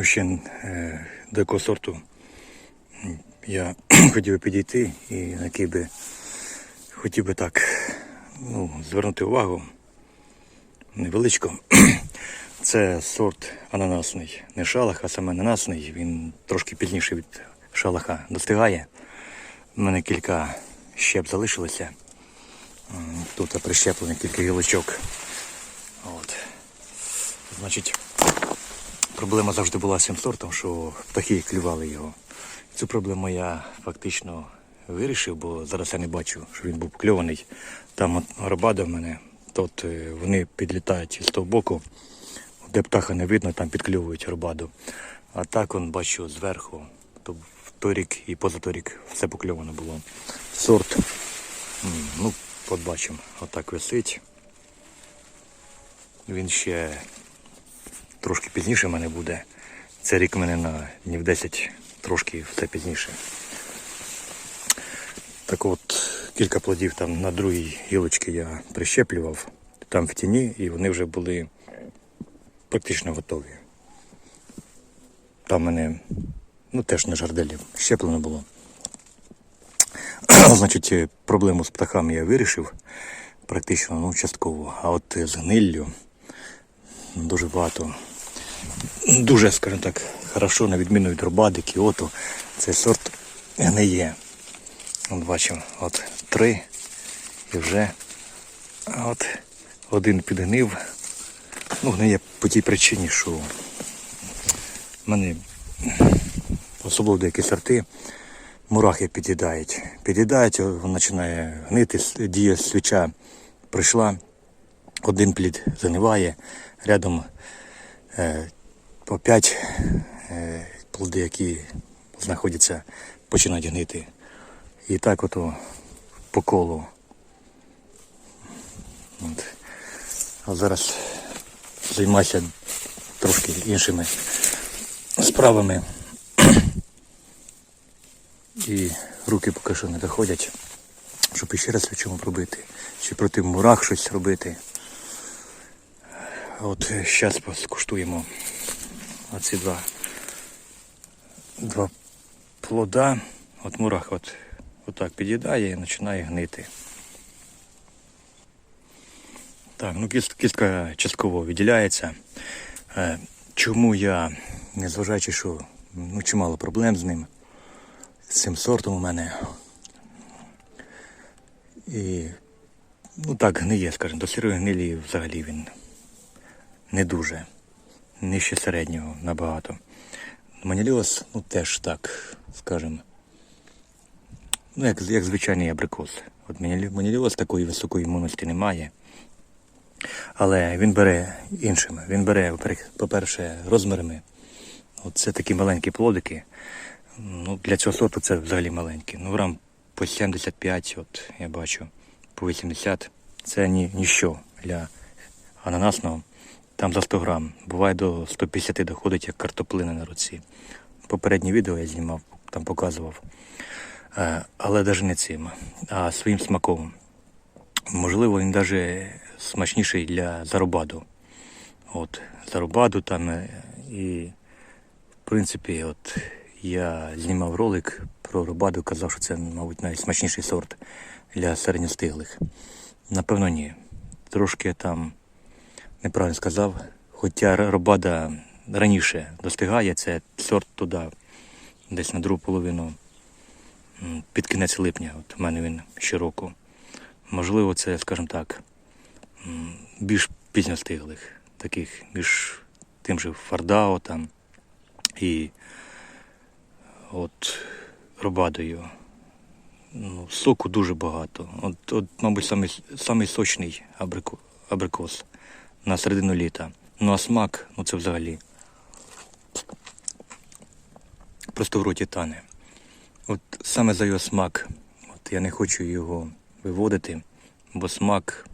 ще е, до якого сорту я хотів би підійти і на який би хотів би так ну, звернути увагу невеличко. Це сорт ананасний. Не шалах, а саме ананасний. Він трошки пізніше від шалаха достигає. У мене кілька щеп залишилося. Тут прищеплено кілька гілочок. От. Значить, проблема завжди була з цим сортом, що птахи клювали його. Цю проблему я фактично вирішив, бо зараз я не бачу, що він був кльований. Там от в мене, тут е, вони підлітають з того боку, де птаха не видно, там підкльовують гробаду. А так он бачу зверху, то в той рік і позаторік рік все покльовано було. Сорт, ну, от бачимо, отак висить. Він ще трошки пізніше в мене буде. Це рік мене на днів 10, трошки все пізніше. Так от, кілька плодів там на другій гілочці я прищеплював, там в тіні, і вони вже були практично готові. Там мене ну, теж на жарделі щеплено було. Значить, е, проблему з птахами я вирішив практично ну, частково. А от з гниллю дуже багато. Дуже, скажімо так, хорошо, на відміну від Рубади, Кіоту, цей сорт гниє. От бачимо, от три і вже от один підгнив. Ну, гниє по тій причині, що в мене особливо деякі сорти мурахи під'їдають. Під'їдають, він починає гнити, дія свіча прийшла, один плід заниває, рядом е, по п'ять е, плоди, які знаходяться, починають гнити. І так ото по колу. От. А зараз займаюся трошки іншими справами. І руки поки що не доходять, щоб іще раз в чому пробити. Чи проти мурах щось робити. От зараз скуштуємо оці два, два плода. От мурах от, отак під'їдає і починає гнити. Так, ну кіст, кістка частково виділяється. Е, чому я, незважаючи, що ну, чимало проблем з ним, з цим сортом у мене. І ну так гниє, скажімо, до сирої гнилі взагалі він не дуже. Нижче середнього набагато. Маніліос, ну теж так, скажімо. Ну, як, як звичайний абрикос. От манілі- маніліоз такої високої імунності немає. Але він бере іншими. Він бере, по-перше, розмірами. От це такі маленькі плодики. Ну, для цього сорту це взагалі маленькі. Ну, грам по 75, от я бачу, по 80. Це ні, ніщо для ананасного. Там за 100 грам. Буває до 150 доходить, як картоплина на руці. Попереднє відео я знімав, там показував. Е, Але навіть не цим, а своїм смаком. Можливо, він навіть смачніший для зарубаду. От, зарубаду там е, і, в принципі, от я знімав ролик про рубаду, казав, що це, мабуть, найсмачніший сорт для середньостиглих. Напевно, ні. Трошки там неправильно сказав. Хоча рубада раніше достигає, це сорт туди, десь на другу половину під кінець липня. От у мене він щороку. Можливо, це, скажімо так, більш пізньостиглих, таких між тим же Фардао там і от Робадою. Ну, соку дуже багато. От, от мабуть, самий, самий сочний абрико, абрикос на середину літа. Ну а смак, ну це взагалі. Просто в роті тане. От саме за його смак, от я не хочу його виводити, бо смак,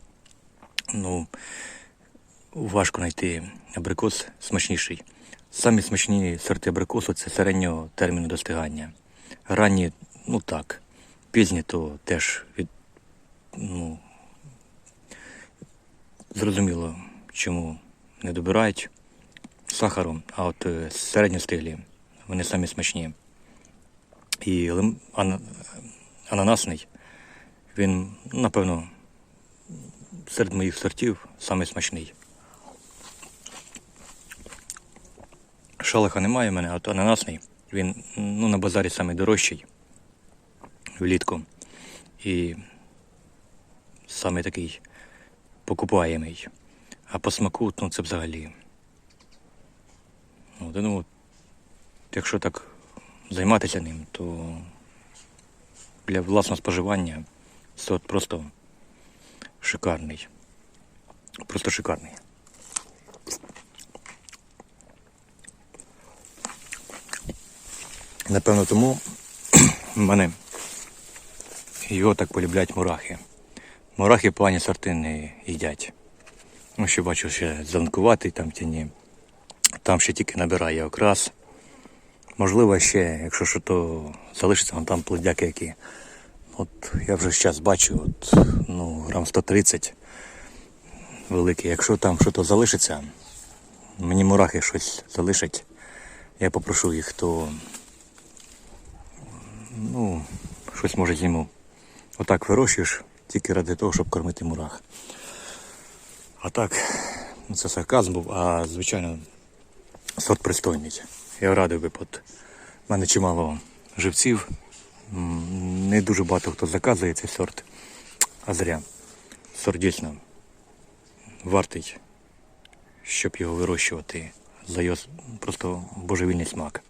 ну, важко знайти абрикос смачніший. Самі смачні сорти абрикосу це середнього терміну достигання. Ранні, ну так, пізні то теж від, ну, зрозуміло, чому не добирають. сахару, а от е, середньостиглі, вони самі смачні. І лим... ана... ананасний, він, напевно, серед моїх сортів самий смачний. Шалиха немає в мене, а от ананасний, він ну, на базарі самий дорожчий влітку. І саме такий покупаємий. А по смаку, ну це взагалі. Ну, якщо так займатися ним, то для власного споживання сорт просто шикарний. Просто шикарний. Напевно, тому в мене його так полюблять мурахи. Мурахи погані сорти не їдять. Ну, ще бачу, ще зеленкуватий там тіні. Там ще тільки набирає окрас. Можливо, ще, якщо що то залишиться, вон там плодяки які. От я вже зараз бачу, от, ну, грам 130 великий. Якщо там щось залишиться, мені мурахи щось залишать, я попрошу їх, то ну, щось може йому. Отак вирощуєш тільки ради того, щоб кормити мурах. А так, ну це сарказм був, а звичайно, сорт пристойний. Я радий би, от в мене чимало живців. Не дуже багато хто заказує цей сорт. А зря. Сорт дійсно вартий, щоб його вирощувати за просто божевільний смак.